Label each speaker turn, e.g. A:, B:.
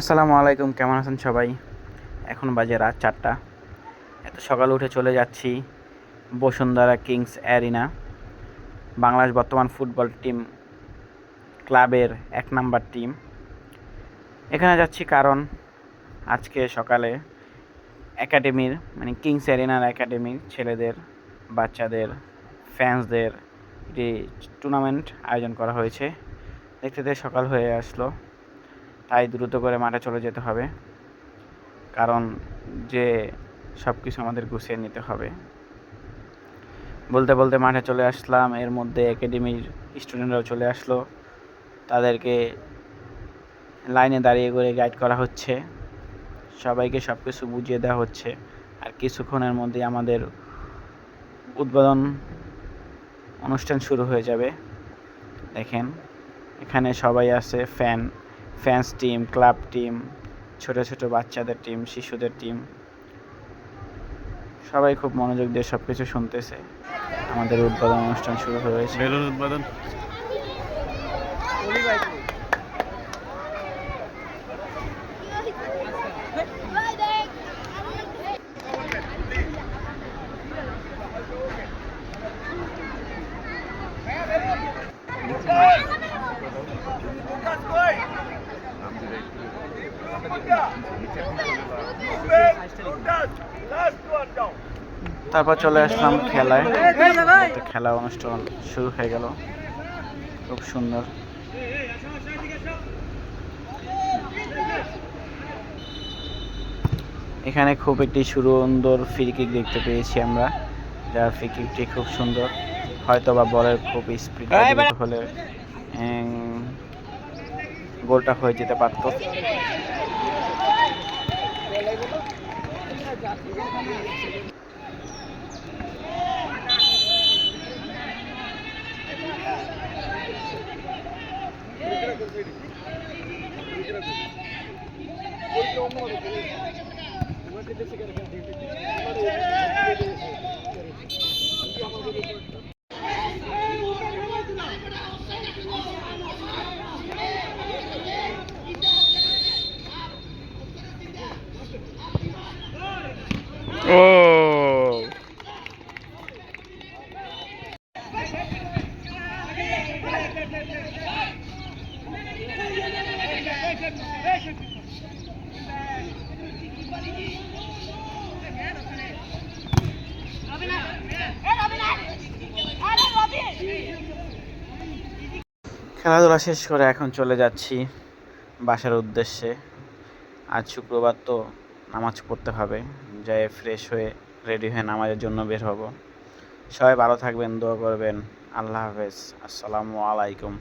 A: আসসালামু আলাইকুম, কেমন আছেন সবাই? এখন বাজে রাত চারটা। এত সকালে উঠে চলে যাচ্ছি বসুন্ধরা কিংস অ্যারিনা। বাংলাদেশ বর্তমান ফুটবল টিম ক্লাবের এক নাম্বার টিম। এখানে যাচ্ছি কারণ আজকে সকালে একাডেমির মানে কিংস অ্যারিনার একাডেমির ছেলেদের, বাচ্চাদের ফ্যান্সদের একটি টুর্নামেন্ট আয়োজন করা হয়েছে। দেখতে দেখতে সকাল হয়ে আসলো। তাই দ্রুত করে মাঠে চলে যেতে হবে। কারণ যে সব কিছু আমাদের গুছিয়ে নিতে হবে। বলতে বলতে মাঠে চলে আসলাম, এর মধ্যে একাডেমির স্টুডেন্টরাও চলে আসলো। তাদেরকে লাইনে দাঁড়িয়ে করে গাইড করা হচ্ছে। সবাইকে সব কিছু বুঝিয়ে দেওয়া হচ্ছে। আর কিছুক্ষণের মধ্যেই আমাদের উদ্বোধন অনুষ্ঠান শুরু হয়ে যাবে। দেখেন, এখানে সবাই আছে fan fans team club team ছোট ছোট বাচ্চাদের টিম শিশুদের টিম সবাই খুব মনোযোগ দিয়ে সব কিছু শুনতেছে। আমাদের উদ্বোধন অনুষ্ঠান শুরু হয়েছে।
B: বেলুন উৎপাদন
A: তারপর চলে আসলাম খেলায়। খেলা অনুষ্ঠান শুরু হয়ে গেল। খুব সুন্দর। এখানে খুব একটি সুন্দর ফ্রি কিক দেখতে পেয়েছি আমরা। যার ফ্রি কিকটি খুব সুন্দর। হয়তো বা বলের খুব স্পিড হলে গোলটা হয়ে যেতে পারতো। ও খেলাধুলা শেষ করে এখন চলে যাচ্ছি বাসার উদ্দেশ্যে। আজ শুক্রবার তো নামাজ পড়তে হবে, যাই ফ্রেশ হয়ে রেডি হয়ে নামাজের জন্য বের হব। সবাই ভালো থাকবেন, দোয়া করবেন। আল্লাহ হাফেজ। আসসালামু আলাইকুম।